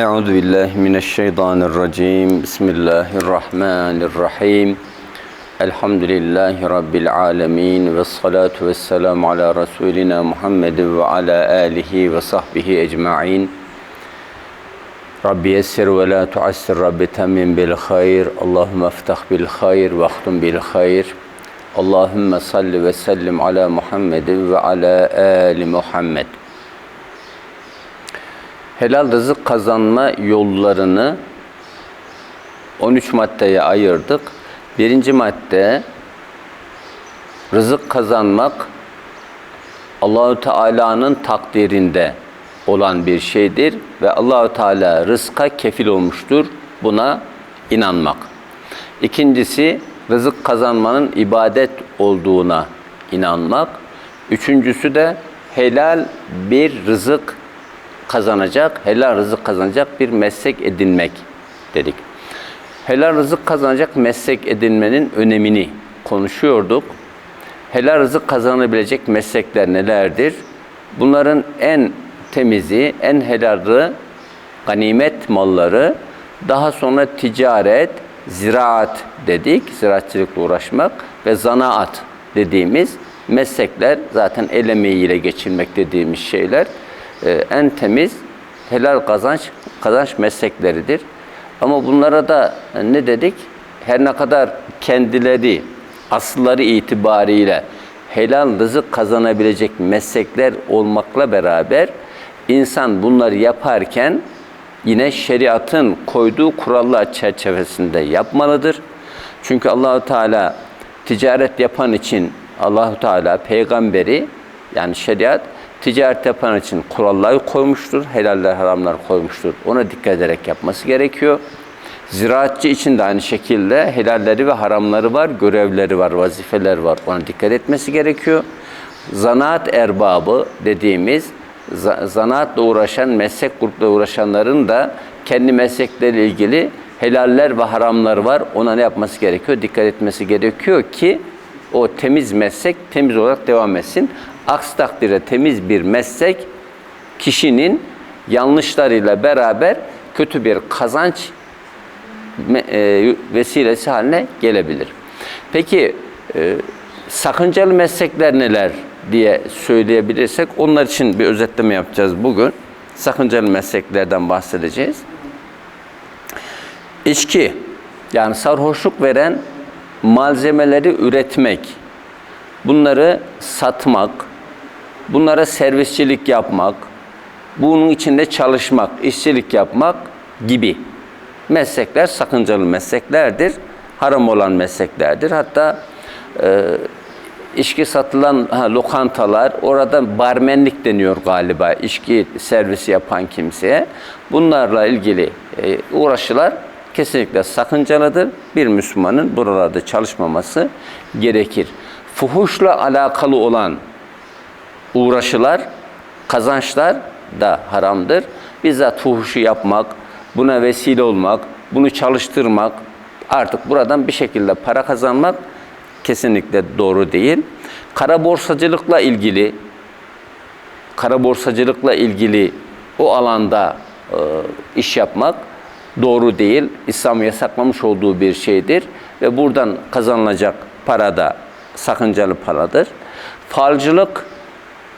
Euzu billahi mineşşeytanirracim. Bismillahirrahmanirrahim. Elhamdülillahi rabbil alamin ve salatu vesselam ala rasulina Muhammed ve ala alihi ve sahbihi ecmaîn. Rabbi yessir ve la tuassir Rabbi temmin bil hayr. Allahümme iftah bil hayr ve ahtum bil hayr. Allahümme salli ve sellim ala Muhammed ve ala ali Muhammed helal rızık kazanma yollarını 13 maddeye ayırdık. Birinci madde rızık kazanmak Allahü Teala'nın takdirinde olan bir şeydir ve Allahü Teala rızka kefil olmuştur. Buna inanmak. İkincisi rızık kazanmanın ibadet olduğuna inanmak. Üçüncüsü de helal bir rızık kazanacak, helal rızık kazanacak bir meslek edinmek dedik. Helal rızık kazanacak meslek edinmenin önemini konuşuyorduk. Helal rızık kazanabilecek meslekler nelerdir? Bunların en temizi, en helalı ganimet malları, daha sonra ticaret, ziraat dedik, ziraatçılıkla uğraşmak ve zanaat dediğimiz meslekler zaten el emeğiyle geçirmek dediğimiz şeyler e, en temiz helal kazanç kazanç meslekleridir. Ama bunlara da ne dedik? Her ne kadar kendileri asılları itibariyle helal rızık kazanabilecek meslekler olmakla beraber insan bunları yaparken yine şeriatın koyduğu kurallar çerçevesinde yapmalıdır. Çünkü Allahu Teala ticaret yapan için Allahu Teala peygamberi yani şeriat ticaret yapan için kurallar koymuştur, helaller haramlar koymuştur. Ona dikkat ederek yapması gerekiyor. Ziraatçı için de aynı şekilde helalleri ve haramları var, görevleri var, vazifeler var. Ona dikkat etmesi gerekiyor. Zanaat erbabı dediğimiz zanaatla uğraşan, meslek grupla uğraşanların da kendi meslekleriyle ilgili helaller ve haramları var. Ona ne yapması gerekiyor? Dikkat etmesi gerekiyor ki o temiz meslek temiz olarak devam etsin. Aksi takdirde temiz bir meslek kişinin yanlışlarıyla beraber kötü bir kazanç e, vesilesi haline gelebilir. Peki e, sakıncalı meslekler neler diye söyleyebilirsek onlar için bir özetleme yapacağız bugün. Sakıncalı mesleklerden bahsedeceğiz. İçki yani sarhoşluk veren malzemeleri üretmek, bunları satmak, bunlara servisçilik yapmak, bunun içinde çalışmak, işçilik yapmak gibi meslekler sakıncalı mesleklerdir. Haram olan mesleklerdir. Hatta e, içki satılan ha, lokantalar, orada barmenlik deniyor galiba, içki servisi yapan kimseye. Bunlarla ilgili e, uğraşılar kesinlikle sakıncalıdır. Bir Müslümanın buralarda çalışmaması gerekir. Fuhuşla alakalı olan uğraşılar, kazançlar da haramdır. Bizzat fuhuşu yapmak, buna vesile olmak, bunu çalıştırmak, artık buradan bir şekilde para kazanmak kesinlikle doğru değil. Kara borsacılıkla ilgili, kara borsacılıkla ilgili o alanda e, iş yapmak doğru değil. İslam yasaklamış olduğu bir şeydir ve buradan kazanılacak para da sakıncalı paradır. Falcılık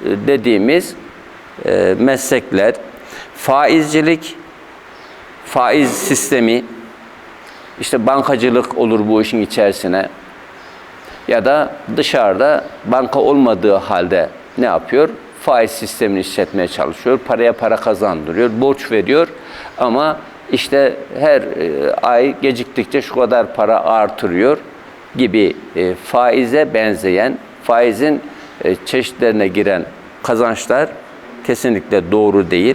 e, dediğimiz e, meslekler, faizcilik, faiz sistemi, işte bankacılık olur bu işin içerisine ya da dışarıda banka olmadığı halde ne yapıyor? Faiz sistemini işletmeye çalışıyor, paraya para kazandırıyor, borç veriyor ama işte her e, ay geciktikçe şu kadar para artırıyor gibi e, faize benzeyen, faizin e, çeşitlerine giren kazançlar kesinlikle doğru değil.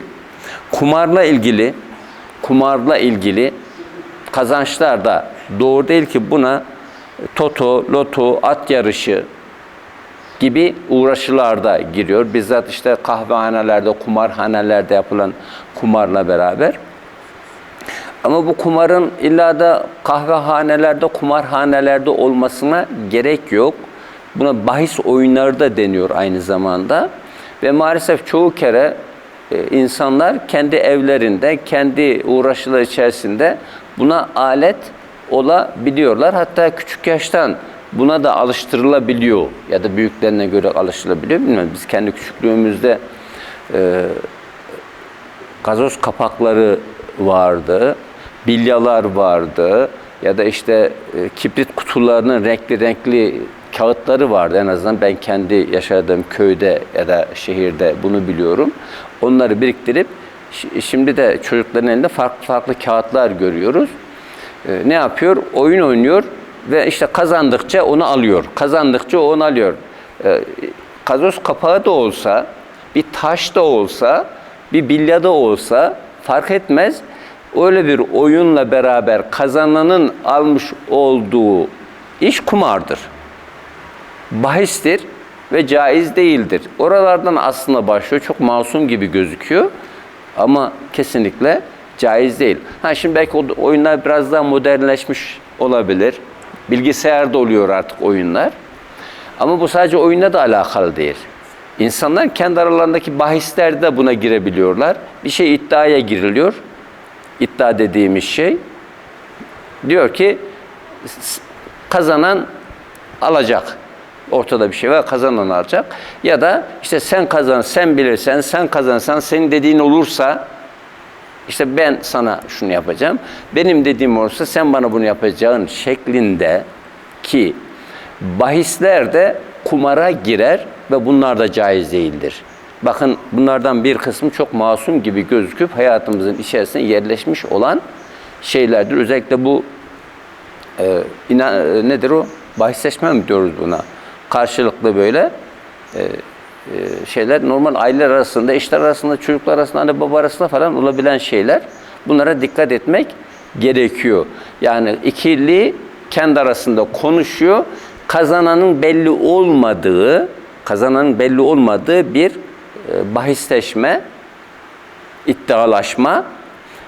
Kumarla ilgili kumarla ilgili kazançlar da doğru değil ki buna toto, loto, at yarışı gibi uğraşılarda giriyor. Bizzat işte kahvehanelerde, kumarhanelerde yapılan kumarla beraber. Ama bu kumarın illa da kahvehanelerde, kumarhanelerde olmasına gerek yok. Buna bahis oyunları da deniyor aynı zamanda. Ve maalesef çoğu kere e, insanlar kendi evlerinde, kendi uğraşılar içerisinde buna alet olabiliyorlar. Hatta küçük yaştan buna da alıştırılabiliyor ya da büyüklerine göre alıştırılabiliyor. Bilmiyorum biz kendi küçüklüğümüzde e, gazoz kapakları vardı, bilyalar vardı ya da işte e, kibrit kutularının renkli renkli kağıtları vardı. En azından ben kendi yaşadığım köyde ya da şehirde bunu biliyorum. Onları biriktirip şi- şimdi de çocukların elinde farklı farklı kağıtlar görüyoruz. E, ne yapıyor? Oyun oynuyor ve işte kazandıkça onu alıyor. Kazandıkça onu alıyor. E, gazoz kapağı da olsa, bir taş da olsa, bir bilya da olsa fark etmez. Öyle bir oyunla beraber kazananın almış olduğu iş kumardır. Bahistir ve caiz değildir. Oralardan aslında başlıyor. Çok masum gibi gözüküyor. Ama kesinlikle caiz değil. Ha şimdi belki oyunlar biraz daha modernleşmiş olabilir. Bilgisayarda oluyor artık oyunlar. Ama bu sadece oyunla da alakalı değil. İnsanlar kendi aralarındaki bahislerde buna girebiliyorlar. Bir şey iddiaya giriliyor. İddia dediğimiz şey diyor ki kazanan alacak. Ortada bir şey var, kazanan alacak. Ya da işte sen kazan, sen bilirsen, sen kazansan, senin dediğin olursa işte ben sana şunu yapacağım. Benim dediğim olursa sen bana bunu yapacağın şeklinde ki bahisler de kumara girer ve bunlar da caiz değildir. Bakın bunlardan bir kısmı çok masum gibi gözüküp hayatımızın içerisine yerleşmiş olan şeylerdir. Özellikle bu e, ina- e, nedir o? Bahisleşme mi diyoruz buna? Karşılıklı böyle e, e, şeyler normal aileler arasında, eşler arasında, çocuklar arasında, anne baba arasında falan olabilen şeyler. Bunlara dikkat etmek gerekiyor. Yani ikili kendi arasında konuşuyor. Kazananın belli olmadığı, kazananın belli olmadığı bir bahisleşme, iddialaşma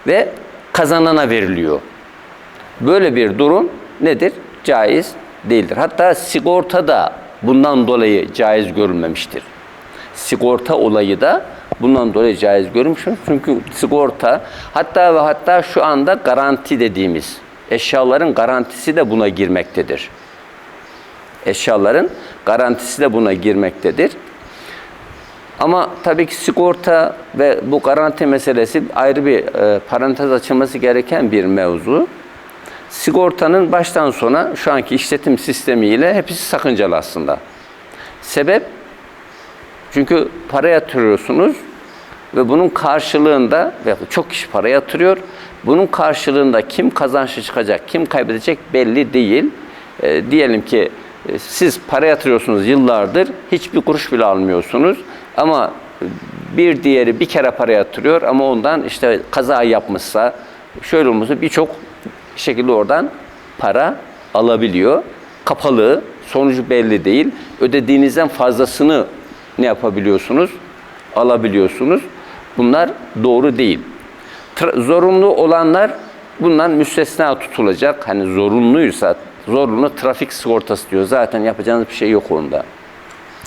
ve kazanana veriliyor. Böyle bir durum nedir? Caiz değildir. Hatta sigorta da bundan dolayı caiz görülmemiştir. Sigorta olayı da bundan dolayı caiz görülmüştür. Çünkü sigorta hatta ve hatta şu anda garanti dediğimiz eşyaların garantisi de buna girmektedir. Eşyaların garantisi de buna girmektedir. Ama tabii ki sigorta ve bu garanti meselesi ayrı bir e, parantez açılması gereken bir mevzu. Sigortanın baştan sona şu anki işletim sistemiyle hepsi sakıncalı aslında. Sebep çünkü para yatırıyorsunuz ve bunun karşılığında ve çok kişi para yatırıyor. Bunun karşılığında kim kazançlı çıkacak, kim kaybedecek belli değil. E, diyelim ki e, siz para yatırıyorsunuz yıllardır, hiçbir kuruş bile almıyorsunuz. Ama bir diğeri bir kere para yatırıyor ama ondan işte kaza yapmışsa, şöyle olmuşsa birçok şekilde oradan para alabiliyor. Kapalı, sonucu belli değil. Ödediğinizden fazlasını ne yapabiliyorsunuz? Alabiliyorsunuz. Bunlar doğru değil. Tra- zorunlu olanlar bundan müstesna tutulacak. Hani zorunluysa, zorunlu trafik sigortası diyor. Zaten yapacağınız bir şey yok onda.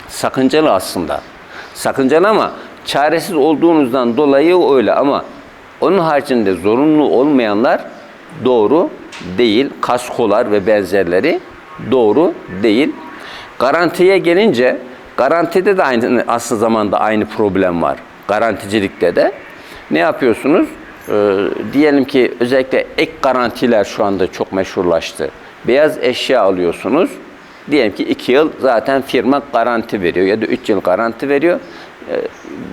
Sakıncalı aslında. Sakıncalı ama çaresiz olduğunuzdan dolayı öyle ama onun haricinde zorunlu olmayanlar doğru değil. Kaskolar ve benzerleri doğru değil. Garantiye gelince garantide de aynı aslında zamanda aynı problem var. Garanticilikte de ne yapıyorsunuz? Ee, diyelim ki özellikle ek garantiler şu anda çok meşhurlaştı. Beyaz eşya alıyorsunuz. Diyelim ki iki yıl zaten firma garanti veriyor ya da üç yıl garanti veriyor. Ee,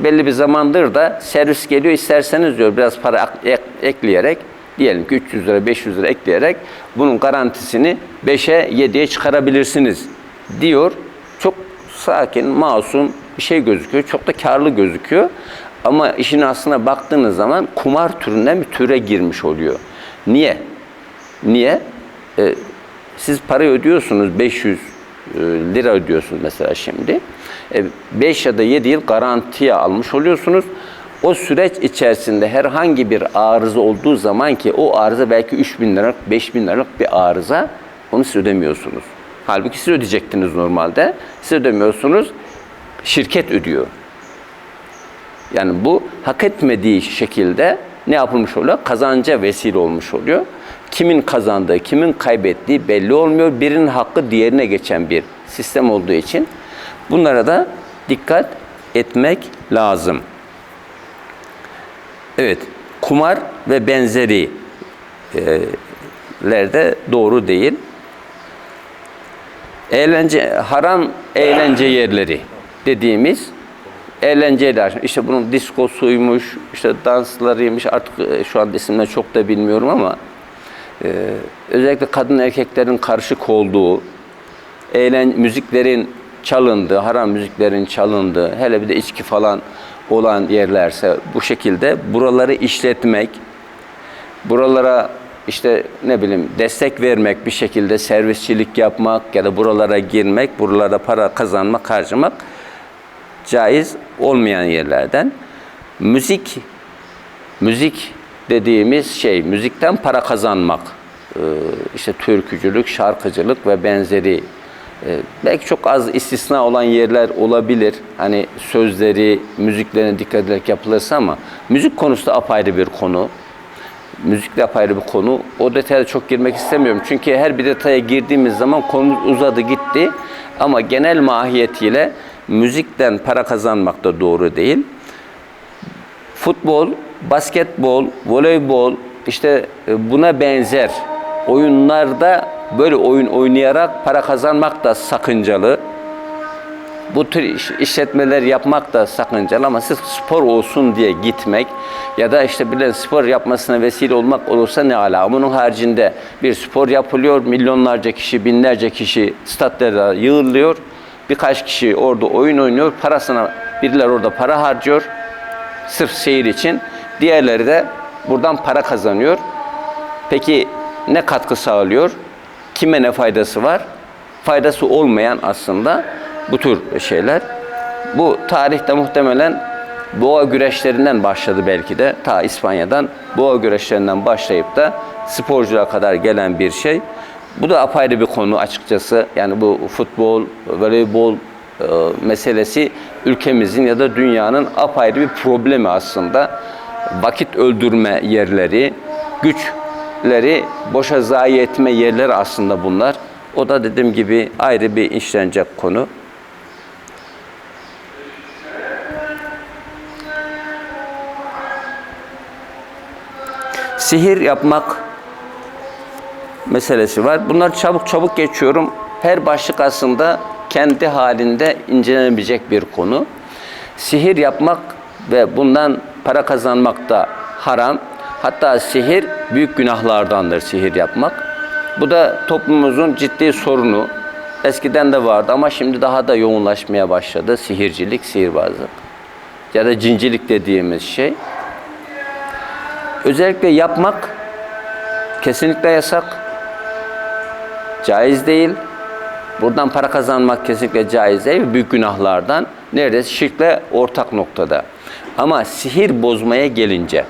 belli bir zamandır da servis geliyor isterseniz diyor biraz para ek- ekleyerek diyelim ki 300 lira 500 lira ekleyerek bunun garantisini 5'e 7'ye çıkarabilirsiniz diyor. Çok sakin, masum bir şey gözüküyor. Çok da karlı gözüküyor. Ama işin aslına baktığınız zaman kumar türünden bir türe girmiş oluyor. Niye? Niye? Ee, siz parayı ödüyorsunuz 500 e, lira ödüyorsunuz mesela şimdi. 5 ya da 7 yıl garantiye almış oluyorsunuz. O süreç içerisinde herhangi bir arıza olduğu zaman ki o arıza belki 3 bin liralık, 5 bin liralık bir arıza onu siz ödemiyorsunuz. Halbuki siz ödeyecektiniz normalde. Siz ödemiyorsunuz. Şirket ödüyor. Yani bu hak etmediği şekilde ne yapılmış oluyor? Kazanca vesile olmuş oluyor. Kimin kazandığı, kimin kaybettiği belli olmuyor. Birinin hakkı diğerine geçen bir sistem olduğu için bunlara da dikkat etmek lazım. Evet, kumar ve benzeri e, lerde doğru değil. Eğlence, haram eğlence yerleri dediğimiz eğlence yerler. İşte bunun diskosuymuş, işte danslarıymış artık e, şu an isimleri çok da bilmiyorum ama e, özellikle kadın erkeklerin karışık olduğu, eğlen müziklerin çalındığı, haram müziklerin çalındığı, hele bir de içki falan olan yerlerse bu şekilde buraları işletmek, buralara işte ne bileyim destek vermek, bir şekilde servisçilik yapmak ya da buralara girmek, buralara para kazanmak, harcamak caiz olmayan yerlerden. Müzik, müzik dediğimiz şey, müzikten para kazanmak, Ee, işte türkücülük, şarkıcılık ve benzeri ee, belki çok az istisna olan yerler olabilir. Hani sözleri, müziklerine dikkat ederek yapılırsa ama müzik konusu da apayrı bir konu. Müzik de apayrı bir konu. O detaya çok girmek istemiyorum. Çünkü her bir detaya girdiğimiz zaman konumuz uzadı gitti. Ama genel mahiyetiyle müzikten para kazanmak da doğru değil. Futbol, basketbol, voleybol işte e, buna benzer oyunlarda böyle oyun oynayarak para kazanmak da sakıncalı. Bu tür iş- işletmeler yapmak da sakıncalı ama sırf spor olsun diye gitmek ya da işte bir spor yapmasına vesile olmak olursa ne ala. Bunun haricinde bir spor yapılıyor, milyonlarca kişi, binlerce kişi statlara yığılıyor. Birkaç kişi orada oyun oynuyor, parasına biriler orada para harcıyor sırf seyir için. Diğerleri de buradan para kazanıyor. Peki ne katkı sağlıyor? Kime ne faydası var? Faydası olmayan aslında bu tür şeyler. Bu tarihte muhtemelen boğa güreşlerinden başladı belki de. Ta İspanya'dan boğa güreşlerinden başlayıp da sporculuğa kadar gelen bir şey. Bu da apayrı bir konu açıkçası. Yani bu futbol, voleybol e, meselesi ülkemizin ya da dünyanın apayrı bir problemi aslında. Vakit öldürme yerleri, güçleri boşa zayi etme yerleri aslında bunlar. O da dediğim gibi ayrı bir işlenecek konu. Sihir yapmak meselesi var. Bunlar çabuk çabuk geçiyorum. Her başlık aslında kendi halinde incelenebilecek bir konu. Sihir yapmak ve bundan para kazanmak da haram. Hatta sihir büyük günahlardandır sihir yapmak. Bu da toplumumuzun ciddi sorunu. Eskiden de vardı ama şimdi daha da yoğunlaşmaya başladı. Sihircilik, sihirbazlık ya da cincilik dediğimiz şey. Özellikle yapmak kesinlikle yasak. Caiz değil. Buradan para kazanmak kesinlikle caiz değil. Büyük günahlardan neredeyse şirkle ortak noktada. Ama sihir bozmaya gelince,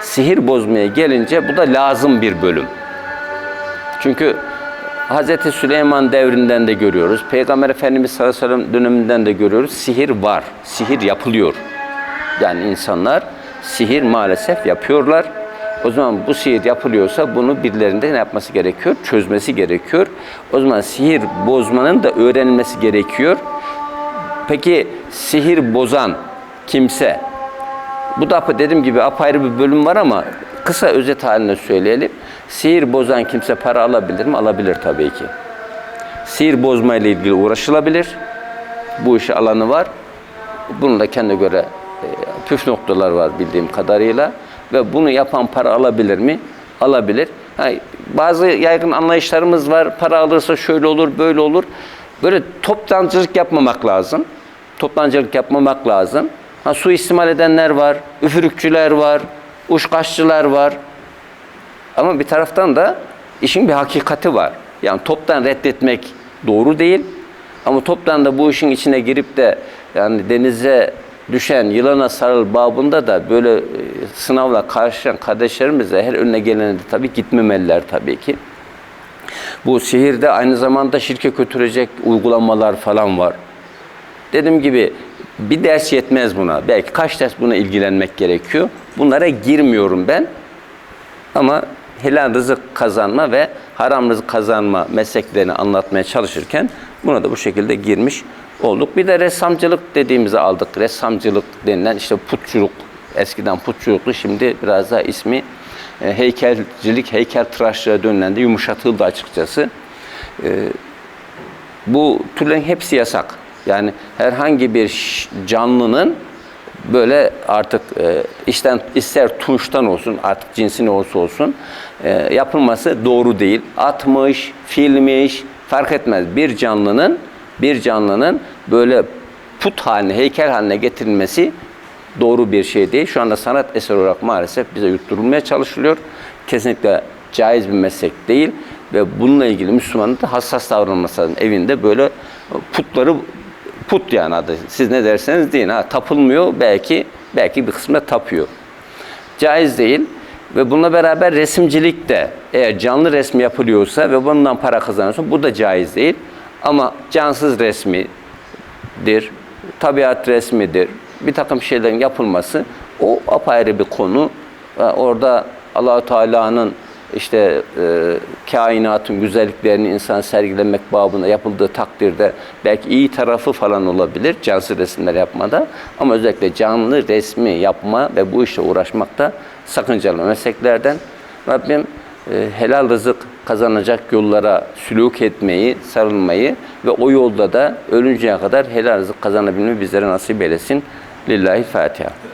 sihir bozmaya gelince bu da lazım bir bölüm. Çünkü Hz. Süleyman devrinden de görüyoruz. Peygamber Efendimiz sallallahu aleyhi ve sellem döneminden de görüyoruz. Sihir var. Sihir yapılıyor. Yani insanlar sihir maalesef yapıyorlar. O zaman bu sihir yapılıyorsa bunu birilerinde ne yapması gerekiyor? Çözmesi gerekiyor. O zaman sihir bozmanın da öğrenilmesi gerekiyor. Peki sihir bozan kimse, bu da dediğim gibi apayrı bir bölüm var ama kısa özet halinde söyleyelim. Sihir bozan kimse para alabilir mi? Alabilir tabii ki. Sihir bozma ile ilgili uğraşılabilir. Bu işi alanı var. Bunun da kendine göre e, püf noktalar var bildiğim kadarıyla. Ve bunu yapan para alabilir mi? Alabilir. Ha, bazı yaygın anlayışlarımız var. Para alırsa şöyle olur, böyle olur. Böyle toptancılık yapmamak lazım. Toptancılık yapmamak lazım. Ha, suistimal edenler var, üfürükçüler var, uşkaççılar var. Ama bir taraftan da işin bir hakikati var. Yani toptan reddetmek doğru değil. Ama toptan da bu işin içine girip de yani denize düşen yılana sarıl babında da böyle e, sınavla karşılaşan kardeşlerimize her önüne gelene de tabii gitmemeliler tabii ki. Bu sihirde aynı zamanda şirke götürecek uygulamalar falan var. Dediğim gibi bir ders yetmez buna. Belki kaç ders buna ilgilenmek gerekiyor. Bunlara girmiyorum ben. Ama helal rızık kazanma ve haram rızık kazanma mesleklerini anlatmaya çalışırken buna da bu şekilde girmiş olduk. Bir de ressamcılık dediğimizi aldık. Ressamcılık denilen işte putçuluk, eskiden putçuluktu şimdi biraz daha ismi e, heykelcilik, heykeltıraşlığa dönülen de yumuşatıldı açıkçası. Bu türlerin hepsi yasak. Yani herhangi bir canlının böyle artık e, işten ister tunçtan olsun artık cinsi ne olursa olsun e, yapılması doğru değil. Atmış, filmiş fark etmez. Bir canlının bir canlının böyle put haline, heykel haline getirilmesi doğru bir şey değil. Şu anda sanat eseri olarak maalesef bize yutturulmaya çalışılıyor. Kesinlikle caiz bir meslek değil ve bununla ilgili Müslümanın da hassas davranması lazım. Evinde böyle putları put yani adı. Siz ne derseniz deyin. Ha, tapılmıyor belki belki bir kısmına tapıyor. Caiz değil ve bununla beraber resimcilik de eğer canlı resmi yapılıyorsa ve bundan para kazanıyorsa bu da caiz değil. Ama cansız resmidir, tabiat resmidir, bir takım şeylerin yapılması o apayrı bir konu. Orada Allahu Teala'nın işte e, kainatın güzelliklerini insan sergilemek babında yapıldığı takdirde belki iyi tarafı falan olabilir cansız resimler yapmada ama özellikle canlı resmi yapma ve bu işle uğraşmak da sakıncalı mesleklerden. Rabbim e, helal rızık kazanacak yollara sülük etmeyi, sarılmayı ve o yolda da ölünceye kadar helal rızık kazanabilmeyi bizlere nasip eylesin. Lillahi Fatiha.